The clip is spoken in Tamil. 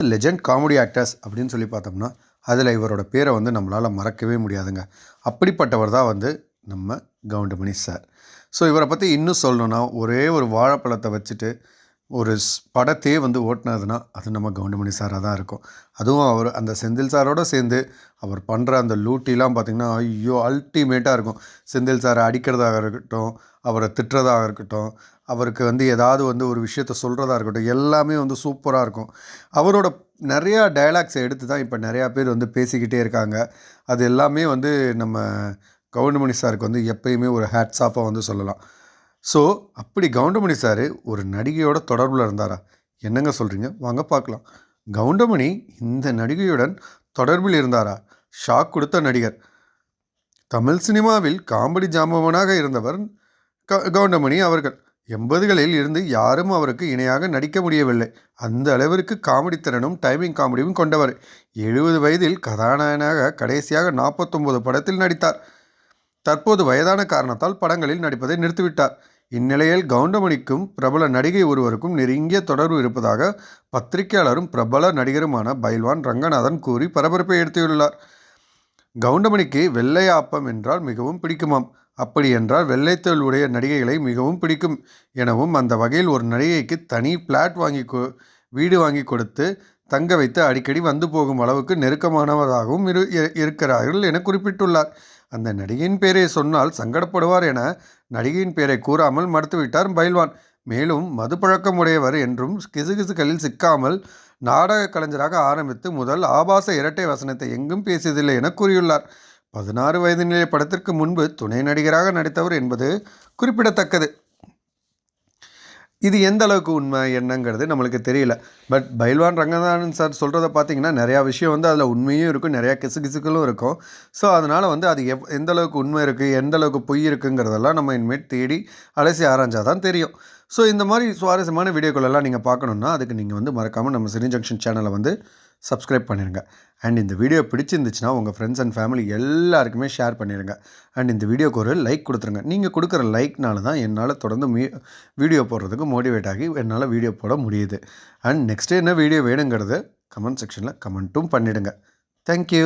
லெஜண்ட் காமெடி ஆக்டர்ஸ் அப்படின்னு சொல்லி பார்த்தோம்னா அதில் இவரோட பேரை வந்து நம்மளால் மறக்கவே முடியாதுங்க. அப்படிப்பட்டவர் தான் வந்து நம்ம கவுண்டமணி சார் ஸோ இவரை பற்றி இன்னும் சொல்லணும்னா ஒரே ஒரு வாழைப்பழத்தை வச்சுட்டு ஒரு ஸ் படத்தையே வந்து ஓட்டினதுன்னா அது நம்ம கவுண்டமணி சாராக தான் இருக்கும். அதுவும் அவர் அந்த செந்தில் சாரோட சேர்ந்து அவர் பண்ணுற அந்த லூட்டிலாம் பார்த்திங்கன்னா ஐயோ அல்டிமேட்டாக இருக்கும். செந்தில் சாரை அடிக்கிறதாக இருக்கட்டும் அவரை திட்டுறதாக இருக்கட்டும் அவருக்கு வந்து ஏதாவது வந்து ஒரு விஷயத்த சொல்கிறதா இருக்கட்டும் எல்லாமே வந்து சூப்பராக இருக்கும். அவரோட நிறையா டயலாக்ஸை எடுத்து தான் இப்போ நிறையா பேர் வந்து பேசிக்கிட்டே இருக்காங்க. அது எல்லாமே வந்து நம்ம கவுண்டமணி சாருக்கு வந்து எப்பயுமே ஒரு ஹேட்ஸ் ஆஃபாக வந்து சொல்லலாம். ஸோ அப்படி கவுண்டமணி சார் ஒரு நடிகையோட தொடர்பில் இருந்தாரா? என்னங்க சொல்கிறீங்க வாங்க பார்க்கலாம். கவுண்டமணி இந்த நடிகையுடன் தொடர்பில் இருந்தாரா? ஷாக் கொடுத்த நடிகர். தமிழ் சினிமாவில் காமெடி ஜாம்பவனாக இருந்தவர் க கவுண்டமணி அவர்கள். எண்பதுகளில் இருந்து யாரும் அவருக்கு இணையாக நடிக்க முடியவில்லை. அந்த அளவிற்கு காமெடி திறனும் டைமிங் காமெடியும் கொண்டவர். எழுபது வயதில் கதாநாயகனாக கடைசியாக நாற்பத்தொம்பது படத்தில் நடித்தார். தற்போது வயதான காரணத்தால் படங்களில் நடிப்பதை நிறுத்திவிட்டார். இந்நிலையில் கவுண்டமணிக்கும் பிரபல நடிகை ஒருவருக்கும் நெருங்கிய தொடர்பு இருப்பதாக பத்திரிகையாளரும் பிரபல நடிகருமான பைல்வான் ரங்கநாதன் கூறி பரபரப்பை எடுத்துள்ளார். கவுண்டமணிக்கு வெள்ளை ஆப்பம் என்றால் மிகவும் பிடிக்குமாம். அப்படி என்றால் வெள்ளைத்தோல் உடைய நடிகைகளை மிகவும் பிடிக்கும் எனவும் அந்த வகையில் ஒரு நடிகைக்கு தனி பிளாட் வாங்கி கொ வீடு வாங்கி கொடுத்து தங்க வைத்து அடிக்கடி வந்து போகும் அளவுக்கு நெருக்கமானவராகவும் இரு இருக்கிறார்கள் என குறிப்பிட்டுள்ளார். அந்த நடிகையின் பேரை சொன்னால் சங்கடப்படுவார் என நடிகையின் பெயரை கூறாமல் மறுத்துவிட்டார் பைல்வான். மேலும் மது பழக்கம் உடையவர் என்றும் கிசுகிசுகளில் சிக்காமல் நாடக கலைஞராக ஆரம்பித்து முதல் ஆபாச இரட்டை வசனத்தை எங்கும் பேசியதில்லை என கூறியுள்ளார். பதினாறு வயது நிலை படத்திற்கு முன்பு துணை நடிகராக நடித்தவர் என்பது குறிப்பிடத்தக்கது. இது எந்த அளவுக்கு உண்மை என்னங்கிறது நம்மளுக்கு தெரியல. பட் பைல்வான் ரங்கநாதன் சார் சொல்கிறத பார்த்தீங்கன்னா நிறையா விஷயம் வந்து அதில் உண்மையும் இருக்கும் நிறையா கிசுகிசுக்களும் இருக்கும். ஸோ அதனால் வந்து அது எவ் எந்த அளவுக்கு உண்மை இருக்குது எந்த அளவுக்கு பொய் இருக்குங்கிறதெல்லாம் நம்ம இனிமேல் தேடி அலசி ஆராய்ஞ்சால் தான் தெரியும். ஸோ இந்த மாதிரி சுவாரஸ்யமான வீடியோக்களெல்லாம் நீங்கள் பார்க்கணுன்னா அதுக்கு நீங்கள் வந்து மறக்காமல் நம்ம சினி ஜங்ஷன் சேனலை வந்து சப்ஸ்கிரைப் பண்ணிடுங்க அண்ட் இந்த வீடியோ பிடிச்சிருந்துச்சுன்னா உங்கள் ஃப்ரெண்ட்ஸ் அண்ட் ஃபேமிலி எல்லாருக்குமே ஷேர் பண்ணிடுங்க அண்ட் இந்த வீடியோக்கு ஒரு லைக் கொடுத்துருங்க. நீங்கள் கொடுக்குற லைக்னால தான் என்னால் தொடர்ந்து மீ வீடியோ போடுறதுக்கு மோட்டிவேட் ஆகி என்னால் வீடியோ போட முடியுது. அண்ட் நெக்ஸ்ட் என்ன வீடியோ வேணுங்கிறது கமெண்ட் செக்ஷனில் கமெண்ட்டும் பண்ணிவிடுங்க தேங்க்யூ